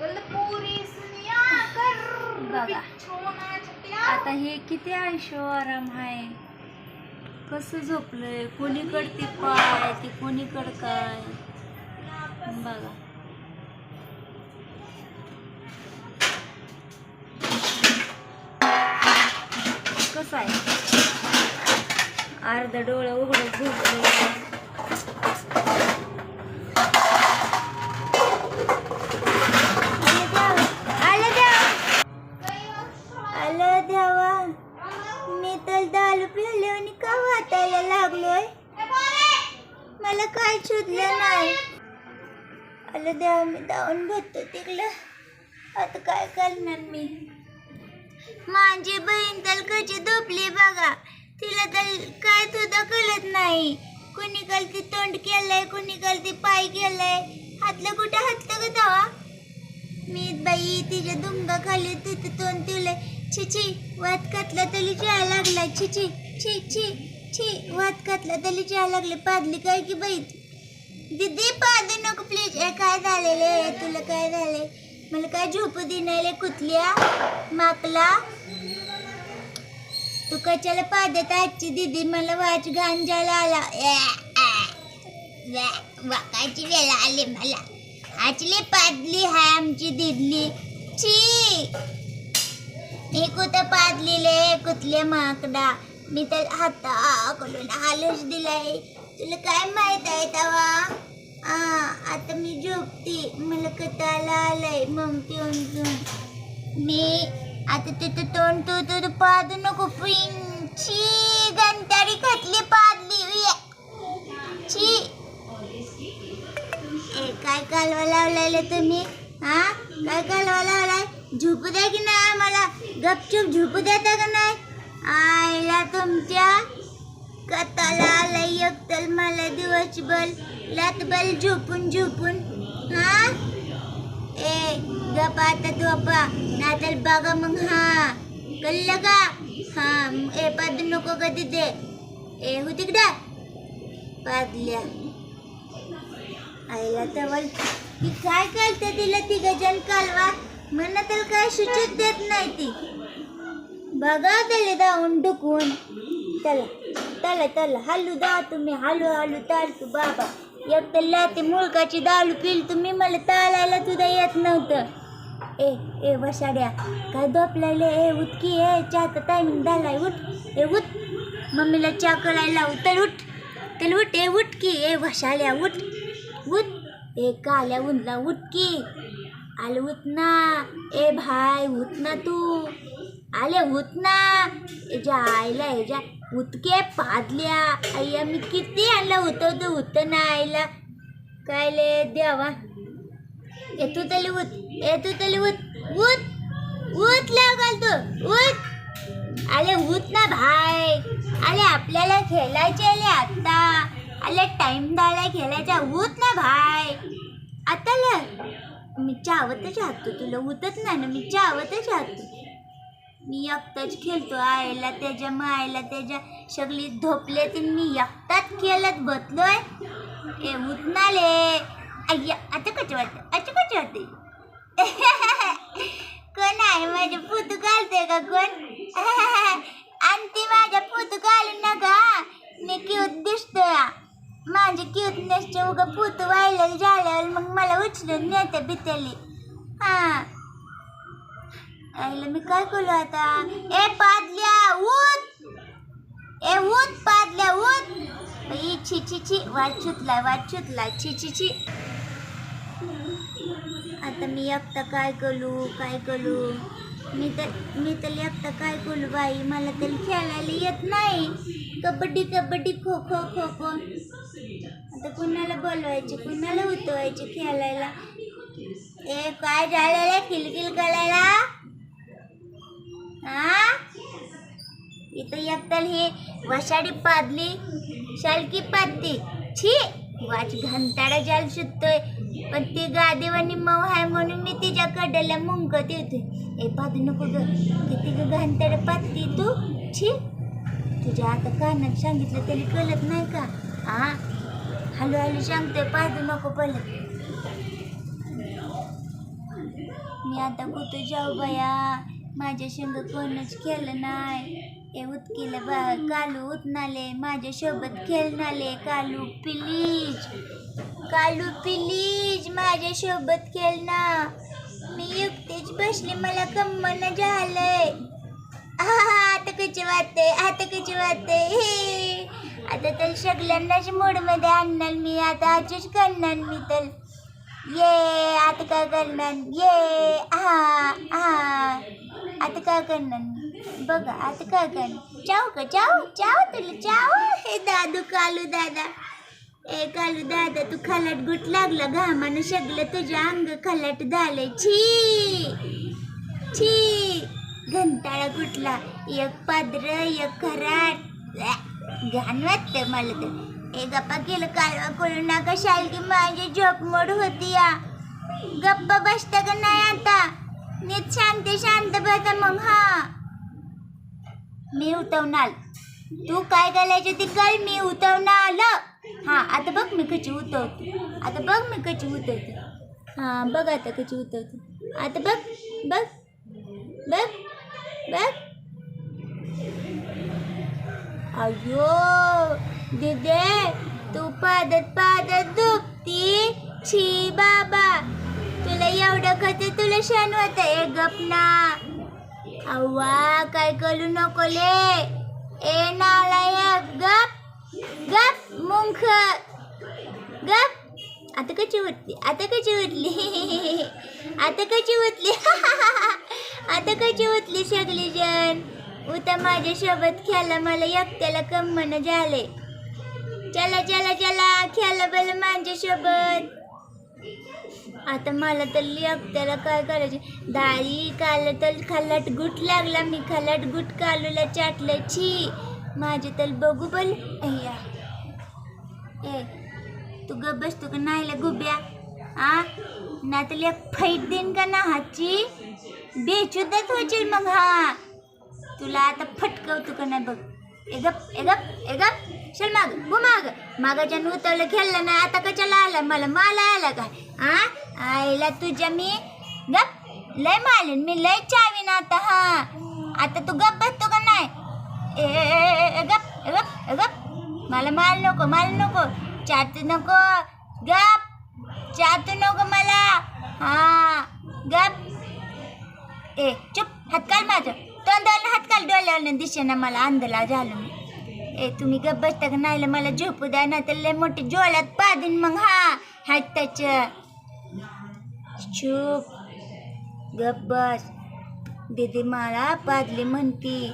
गलपुरी सुनिया कर बघा. आता हे किती आयुष्य आराम आहे? कसं झोपलंय? कोणीकड ते पाय ते कोणीकड काय? बघा. कसं आहे? अर्ध डोळं उघडं झोपलंय बघतो आता काय करणार मी? माझी बहीण तर कशी झोपली बघा. तिला तर काय सुद्धा कळत नाही. कुणी ती तोंड केलंय कुणी ती पाय केलंय. हातलं कुठं हातलं ग तवा? मी बाई तिच्या दुंगा खाली तिथं तोंड ठेवलंय. छिची छी वात कातला तरी जायला लागला छी छी छी छी छी वात कातला तरी जायला लागले पादली काय की बाई? दीदी पादू नको प्लीज ए काय झालेलं आहे? तुला काय झालंय? मला काय झोपू देणार कुठल्या? माकला? तू कशाला पादत आजची दीदी? मला वाच गांजाला आला. आ. वाकायची वेळ आली मला. आचली पादली हाय आमची दिदली. छी! मी कुठं पादलीले? कुठले माकडा? मी तर हाताकडून आलच दिलाय. तुला काय माहीत आहे तवा आ आता मी झोपते. मला कताला आलंय मग उंचून मी आता तिथं तोंड तू तू पादू नको पिंची छी गंतारी खतली पादली. उये. छी. ए काय कालवा लावलेलं तुम्ही? हा काय कालवा लावलाय? झोपू द्या की नाही आम्हाला? गपचूप झोपू देता का नाही? आयला तुमच्या कताला आलाय एकतर मला दिवस बल लात बल झोपून झोपून हा? ए गप आता झोपा नातल बघा मग हा? कळलं का? हा ए पाद नको का तिथे. ए हो तिकडं. पादल्या. आईला तवल. ती काय करते तिला ती गजन कालवा? म्हणत तर काय सुचत देत नाही ती. बघा त्याला धावून डुकून. चला. चला तल हलू दा तुम्ही हलू हलू तालतू बाबा. एक तर ते मुळकाची दारू पिल तुम्ही मला तालायला सुद्धा येत नव्हतं. ए ए वसाड्या काय झोपलायले ए उठकी ए चहाचा टायमिंग झालाय उठ. ए उठ. मम्मीला चहा करायला लावू उठ. तर उठ ए उठकी ए वसाड्या उठ. उठ. ए काल्या उंदला उठकी आले उठ ना. ए भाय उठ ना तू. आले उठ ना. याच्या आईला जा. उतके पादल्या. आय्या मी किती आणलं? होतं तर उत ना आईला. काय ले द्यावा येतो तू उत येतो तू उत उत उत लागल तू उत आले उत ना भाई. आले आपल्याला खेळायचे आले आत्ता आले टाइम झालाय खेळायचा. उत ना भाई. आता ल मी चावतच राहतो तुला उतच नाही ना मी चावतच राहतो मी एकटाच खेळतो आईला त्याच्या मायला त्याच्या सगळी झोपले ते मी एकटाच खेळत बसलोय. ए उठणाले आय्या आता कच वाटतं? आता कच वाटते? कोण आहे माझे पुतू घालते का कोण? आणि ती माझ्या पुतू घालू नका. मी क्यूत दिसतोय. माझे क्यूतनेसचे उगा. पुतू व्हायला झाल्यावर मग मला उचलून नेते बितेली हां. आईला मी काय करू आता? ए पादल्या उठ! ए उठ पादल्या उठ! बाई छी छी छी वाट छुतला छी छी छी आता मी एकटा काय करू काय करू? मी तर मी तर एकटा काय करू बाई? मला तर खेळायला येत नाही. कबड्डी कबड्डी खो खो खो खो. आता कुणाला बोलवायचे? कुणाला उतवायचे खेळायला? ए काय झालेलं? किलकिल करायला? हा? इथं एकतर हे वशाडी पादली शालकी पादती छी वाच घंटाळा जाल सुटतोय. पण ती गादेवानी मऊ आहे म्हणून मी तिच्या कड्याला मुंकत येतोय. ए पादू नको ग. किती ग घंटाळा पादती तू? छी. तुझ्या आता कानात सांगितलं तरी कळत नाही का? हा हळू हळू सांगतोय पादू नको पहिले मी आता कुठं जाऊ बाया? माझ्या संग कोणच खेळलं नाही. ए उतकीला बा कालू उतनाले माझ्यासोबत खेळणाले. कालू प्लीज कालू प्लीज माझ्यासोबत खेळना. मी युक्तीच बसले मला कम्मन झालंय. आता कशी वाटते आता कशी वाटते? हे. आता तर सगळ्यांनाच मूडमध्ये आणणार मी आता आजच करणार मी तर. ये आता काय करणार? ये हा हा आता काय करणार? बघा आता काय करणार? चाव का? चाव चाव तुला चाव हे दादू कालू दादा. ए कालू दादा तू खलाट गुट लागला घामानं सगळं तुझ्या अंग खलाट झालंय. छी छी. घंटाळा कुठला एक पाद्र एक खराट. घाण वाटतं मला तर ए गप्पा केलं कालवा करू नका शाल की माझी झोप मोड होती या. गप्पा बसता का नाही आता? नीट शांत शांत बसा मग हा. मी उठवणार तू काय करायचं ते कर मी उतवणार हा आता बघ मी कशी उतवते आता बघ मी कशी उतवते हा बघ आता कशी उतवते आता बघ बघ बघ बघ. अयो दिदे तू पादत पादत दुखती. छी बाबा मला एवढं खत तुला शान होत. ए गप ना. अव्वा काय करू नको ले. ए नाला गप. गप मुंख. गप. आता कशी उठली? आता कशी उठली? आता कशी उठली? आता कशी उठली सगळी जण उता माझ्यासोबत खेळा. मला एकट्याला कम्मन झाले चला चला चला. खेळा बल माझ्यासोबत. आता मला तर आपल्याला काय करायचे? दाई काल तर खाल्लाट गुट लागला मी खाल्लाट गुट कालूला चाटलं. छी माझे तर बघू पण अय्या ए तू गप बसतो का? नाही गुब्या. आ? ना तर एक फाईट देईन का ना हाची बेचुद्धाच होशील मग हा. तुला आता फटकवतो का नाही बघ. ए एगप ए चल माग गो माग. मागाच्या उतरलं खेळलं नाही आता कशाला आला? मला मला आला काय? आ? आईला तुझ्या मी गप लय मालीन मी लय चावीन आता हा. आता तू गप बसतो का नाही? ए, गप गप गप. मला माल नको माल नको. चाटू नको. गप. चाटू नको मला. हा गप. ए चुप हातकाल माझं. तोंडाला हात काढ डोळ्यावर मला अंधला झालं मी. ए तुम्ही गप बसता का नाही? मला झोपू द्या ना तर लय मोठी जोळ्यात पादीन मग हा. हात त्याच्या चूप. गप दीदी मला पादली म्हणती.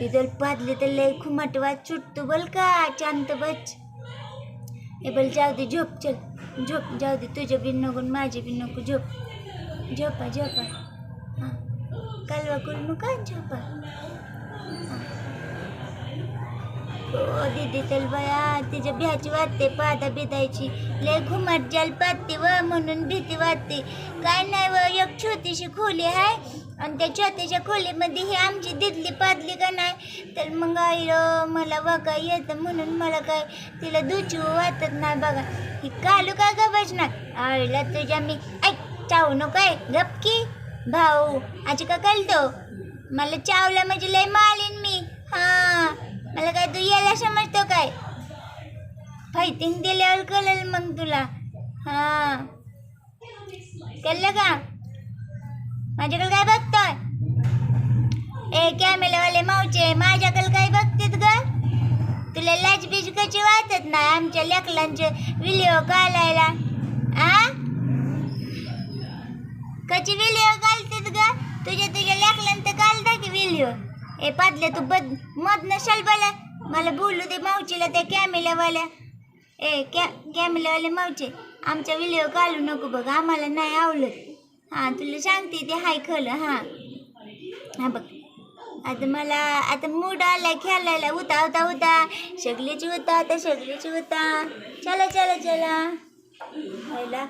ती जर पादली तर लय खुमटवा सुटतो बल का शांत बच हे बल जाऊ दे झोप चल. झोप जाऊ दे तुझं बी नको आणि माझी बी नको. झोप. झोपा झोपा. हां. कालवा करू नका झोपा. दीदी चल बया तिच्या भ्याची वाटते पादा बिदायची. लय घुमट जाल व म्हणून भीती वाटते. काय नाही व एक छोटीशी खोली आहे आणि त्या छोट्याच्या खोलीमध्ये ही आमची दिदली पादली का नाही? तर मग आई मला बघा येतं म्हणून मला काय तिला दुचू वाटत नाही बघा. ही कालू काय का बसणार आईला तुझ्या मी ऐक चावू नको आहे गपकी भाऊ आजी का कळतो? मला चावला म्हणजे लय मालीन मी. हां. मला काय तू याला समजतो काय? फायटिंग दिल्यावर कळेल मग तुला. हा. कळलं का? माझ्याकडे काय बघतोय? ए कॅमेरावाले मावचे माझ्याकडे काय बघतेत ग? तुला लाजबीज कशी वाटत नाही आमच्या लेकलांचे व्हिडिओ घालायला आ? कशी व्हिडिओ घालतेत ग? तुझ्या तुझ्या लेकलांत घालता की व्हिडिओ ए पादले तू बद मध नशाल बोला. मला बोलू दे मावचीला त्या कॅमेल्यावाल्या ए कॅ कॅमेल्यावाले मावचे आमचा व्हिडिओ घालू नको बघ आम्हाला नाही आवडत. हां तुला सांगते ते हाय खलं हां. हां बघ. आता मला आता मूड आलाय खेळायला. उता उता उता सगळीची होता आता सगळीची होता चला चला चला. व्हायला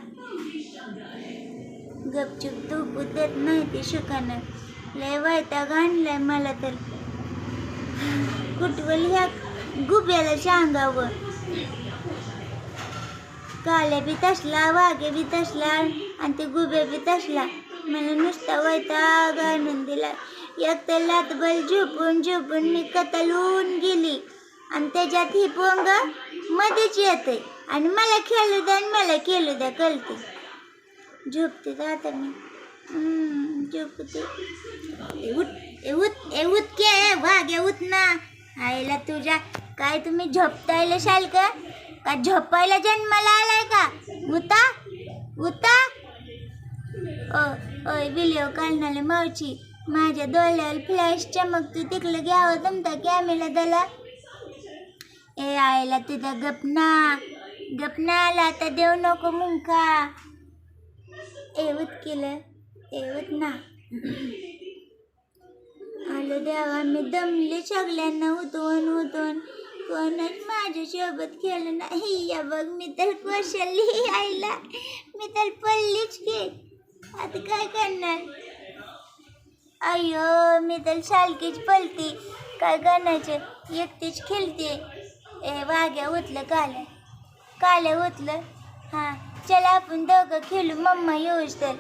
गपचूप झोपू देत नाही ते सुखानं लय वैताग आणलाय मला तर. कुठवल ह्या गुब्याला सांगावं काल्या बी तसला वाघे बी तसला आणि ते गुबे बी तसला. मला नुसता वैताग आणून दिला. एक तर लातबल झोपून झोपून मी कतलून गेली. आणि त्याच्यात ही पोंग मध्येच येते. आणि मला खेळू द्या आणि मला खेळू द्या कळते. झोपते आता मी. झोपते. ए उठ ए ए के वाघ ए ना. आईला तुझ्या काय तुम्ही झोपतायला शाल का? का झोपायला जन्माला आलाय का? उता उता ओ ओय विलिओ काढणारे मावची माझ्या डोळ्याला फ्लॅश चमकतो तिकडं घ्यावं तुमचा कॅमेरा दला ए आईला तुझा गपना गपना आला आता देऊ नको मुंका. एवत केलं. एवत ना. आलो देवा मी दमले सगळ्यांना उतवून उतवून कोणच माझ्यासोबत खेळलं नाही. या बघ मी तर कोशली आईला. मी तर पडलीच की. आता काय करणार? अय्यो मी तर सालकीच पलती काय करण्याचं एकटीच खेळते. ए वाघ्या उतलं काल्या. काल्या उतलं हां चला आपण दोघं खेळू. मम्मा येऊच तर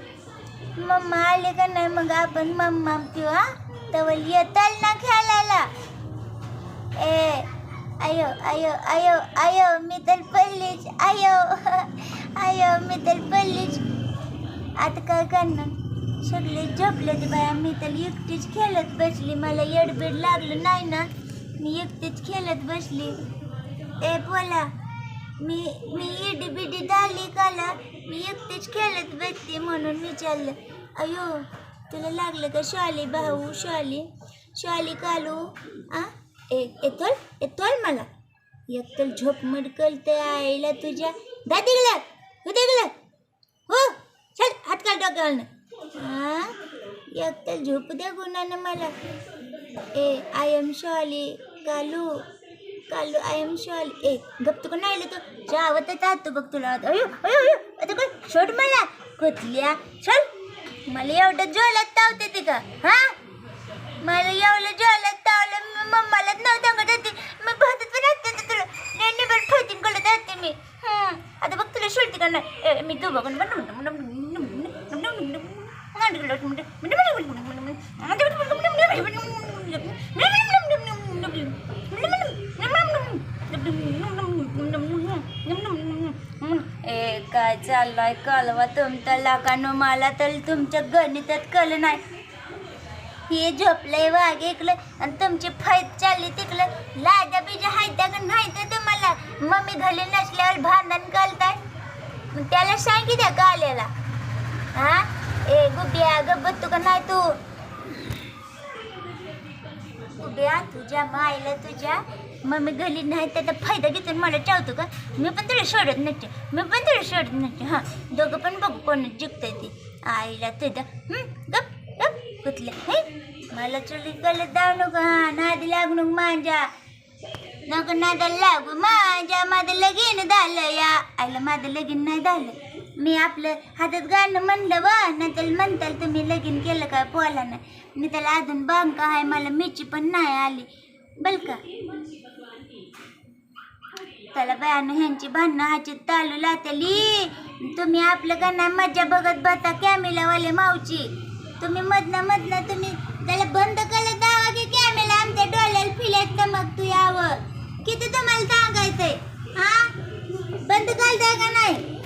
मम्मा आले का नाही? मग आपण मम्मा किंवा हां? तवल येताल ना खेळायला. ए आयो आयो आयो आयो मी तर पडलीच आयो आयो मी तर पडलीच आता काय करणार? सगळे झोपले ते बाया मी तर एकटीच खेळत बसली. मला येडबीड लागलं नाही ना? मी एकटीच खेळत बसली. ए बोला मी मी इडी बिडी डाली काला मी एकटीच खेळत बसते म्हणून विचारलं. अयो तुला लागलं का शाली भाऊ? शाली. शाली कालू. आ? ए येतोल येतोल मला? एकतर झोप मडकल तर आईला तुझ्या. दा तिकडं. हो तिकडं. हो चल हात काल डोक्यावरनं. हा एकतर झोप द्या गुणानं मला. ए I am sorry Kalu. Kalu I am sorry. ए गप तू कोण आलं तू? जावत जातो बघ तुला. अयो अयो अयो आता काय सोड मला. खोतल्या. चल. मला एवढं जोलात तावते ती का हा मला एवढं जोलात तावलं मी मम्मालाच नव्हतं का जाते मी भातात पण असते तुला नेहमी पण फायटिंग कळत असते मी आता बघ तुला सोडते का नाही ए, मी तू बघून ए काय चाललाय कळवा तुमचा लाकानो मला तर तुमच्या गणितात कळ नाही. हे झोपलंय वाघ ऐकलं आणि तुमची फैत चालली तिकलं लाजा बिजा हायत्या का नाही तर तुम्हाला? मम्मी घरी नसल्यावर भांडण घालताय मग त्याला सांगितलं का आलेला हा? ए गुबिया गब्बत तू का नाही तू? गुबिया तुझ्या मायला तुझ्या मम्मी गेली नाही त्याचा फायदा घेतो आणि मला चावतो का? मी पण तुला सोडत नसते मी पण तुला सोडत नसते हां. दोघं पण बघू कोण जिंकतंय ते. आईला तुझं गप गप कुठल्या हे? मला चुली गलत जाऊ नको हा. नादी लागू नको माझ्या. नको नादा लागू माझ्या. माझं लगीन झालं या. आईला माझं लगीन नाही झालं. मी आपलं हातात गाणं म्हणलं वा नाही तर म्हणताल तुम्ही लगीन केलं काय पोलानं? मी त्याला अजून बांका आहे मला मिरची पण नाही आली. बलका. त्याला बायानं ह्यांची भांडणं हाची चालू लातली. तुम्ही आपलं का नाही बघत बघता कॅमेलावाले मावची तुम्ही मधनं मधनं तुम्ही त्याला बंद करत दावा की कॅमेला आमच्या डोळ्याला फिलेत तर मग तू यावं? किती तुम्हाला सांगायचंय? हा? बंद करताय का नाही?